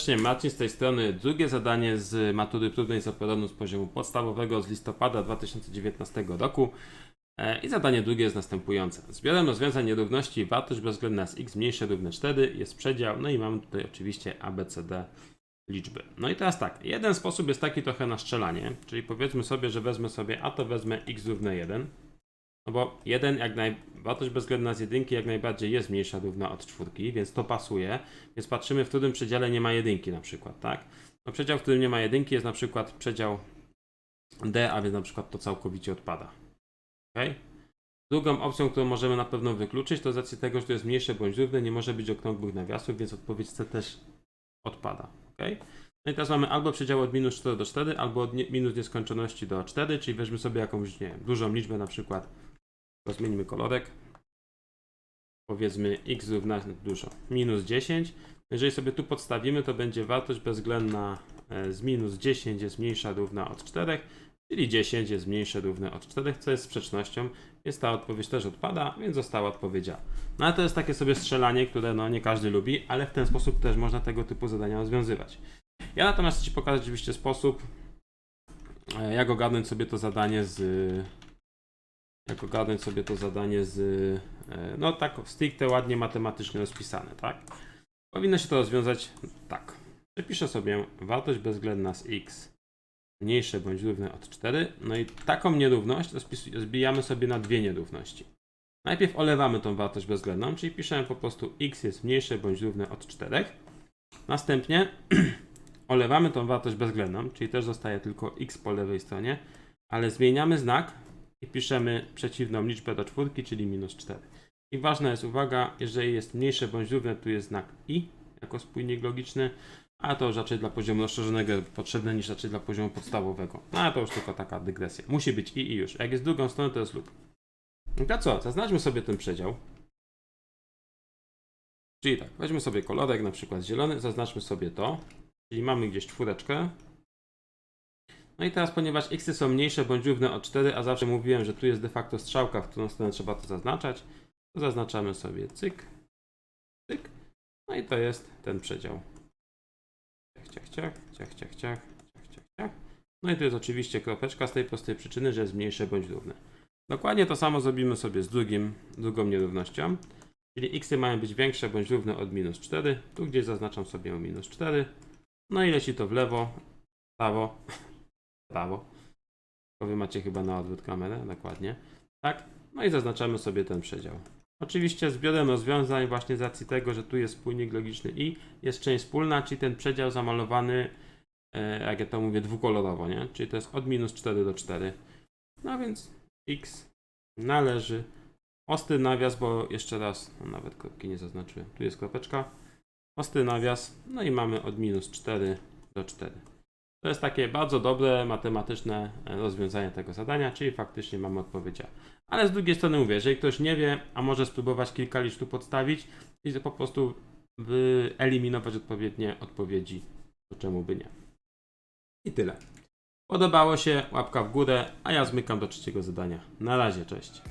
serdecznie, Marcin z tej strony. Drugie zadanie z matury próbnej z operonu z poziomu podstawowego z listopada 2019 roku. E, I zadanie drugie jest następujące. Zbiorem rozwiązań nierówności wartość bezwzględna z x mniejsze równe 4 jest przedział, no i mamy tutaj oczywiście ABCD liczby. No i teraz tak, jeden sposób jest taki trochę na strzelanie, czyli powiedzmy sobie, że wezmę sobie, a to wezmę x równe 1, no bo 1 jak naj... wartość bezwzględna z jedynki jak najbardziej jest mniejsza równa od czwórki, więc to pasuje. Więc patrzymy, w którym przedziale nie ma jedynki na przykład, tak? No przedział, w którym nie ma jedynki jest na przykład przedział D, a więc na przykład to całkowicie odpada. Ok? Drugą opcją, którą możemy na pewno wykluczyć, to z racji tego, że to jest mniejsze bądź równe, nie może być okrągłych nawiasów, więc odpowiedź C też odpada. No i teraz mamy albo przedział od minus 4 do 4, albo od nie, minus nieskończoności do 4, czyli weźmy sobie jakąś, nie dużą liczbę, na przykład, to zmienimy kolorek, powiedzmy x równa dużo, minus 10. Jeżeli sobie tu podstawimy, to będzie wartość bezwzględna e, z minus 10 jest mniejsza równa od 4, czyli 10 jest mniejsze równe od 4, co jest sprzecznością, więc ta odpowiedź też odpada, więc została odpowiedź A. No ale to jest takie sobie strzelanie, które no nie każdy lubi, ale w ten sposób też można tego typu zadania rozwiązywać. Ja natomiast chcę Ci pokazać oczywiście sposób, e, jak ogarnąć sobie to zadanie z. Jak ogarnąć sobie to zadanie z. e, No tak, stricte ładnie matematycznie rozpisane, tak? Powinno się to rozwiązać tak. Przepiszę sobie wartość bezwzględna z x mniejsze bądź równe od 4. No i taką nierówność rozbijamy sobie na dwie nierówności. Najpierw olewamy tą wartość bezwzględną, czyli piszemy po prostu x jest mniejsze bądź równe od 4. Następnie olewamy tą wartość bezwzględną, czyli też zostaje tylko x po lewej stronie, ale zmieniamy znak i piszemy przeciwną liczbę do czwórki, czyli minus 4. I ważna jest uwaga, jeżeli jest mniejsze bądź równe, tu jest znak i jako spójnik logiczny, a to raczej dla poziomu rozszerzonego potrzebne niż raczej dla poziomu podstawowego. No ale to już tylko taka dygresja. Musi być i i już. Jak jest drugą stronę, to jest lub. No to co? Zaznaczmy sobie ten przedział. Czyli tak, weźmy sobie kolorek, na przykład zielony, zaznaczmy sobie to. Czyli mamy gdzieś czwóreczkę. No i teraz, ponieważ x są mniejsze bądź równe od 4, a zawsze mówiłem, że tu jest de facto strzałka, w którą stronę trzeba to zaznaczać, to zaznaczamy sobie cyk, cyk, no i to jest ten przedział. Ciach, ciach, ciach, ciach, ciach, ciach, ciach, ciach, No i tu jest oczywiście kropeczka z tej prostej przyczyny, że jest mniejsze bądź równe. Dokładnie to samo zrobimy sobie z drugim, drugą nierównością. Czyli x mają być większe bądź równe od minus 4. Tu gdzieś zaznaczam sobie minus 4. No i leci to w lewo, w prawo, prawo. Bo wy macie chyba na odwrót kamerę, dokładnie. Tak. No i zaznaczamy sobie ten przedział. Oczywiście zbiorem rozwiązań właśnie z racji tego, że tu jest spójnik logiczny i jest część wspólna, czyli ten przedział zamalowany, e, jak ja to mówię, dwukolorowo, nie? Czyli to jest od minus 4 do 4. No więc x należy ostry nawias, bo jeszcze raz, no nawet kropki nie zaznaczyłem, tu jest kropeczka, ostry nawias, no i mamy od minus 4 do 4. To jest takie bardzo dobre matematyczne e, rozwiązanie tego zadania, czyli faktycznie mamy odpowiedź A. Ale z drugiej strony mówię, jeżeli ktoś nie wie, a może spróbować kilka liczb tu podstawić i po prostu wyeliminować odpowiednie odpowiedzi, to czemu by nie. I tyle. Podobało się, łapka w górę, a ja zmykam do trzeciego zadania. Na razie, cześć.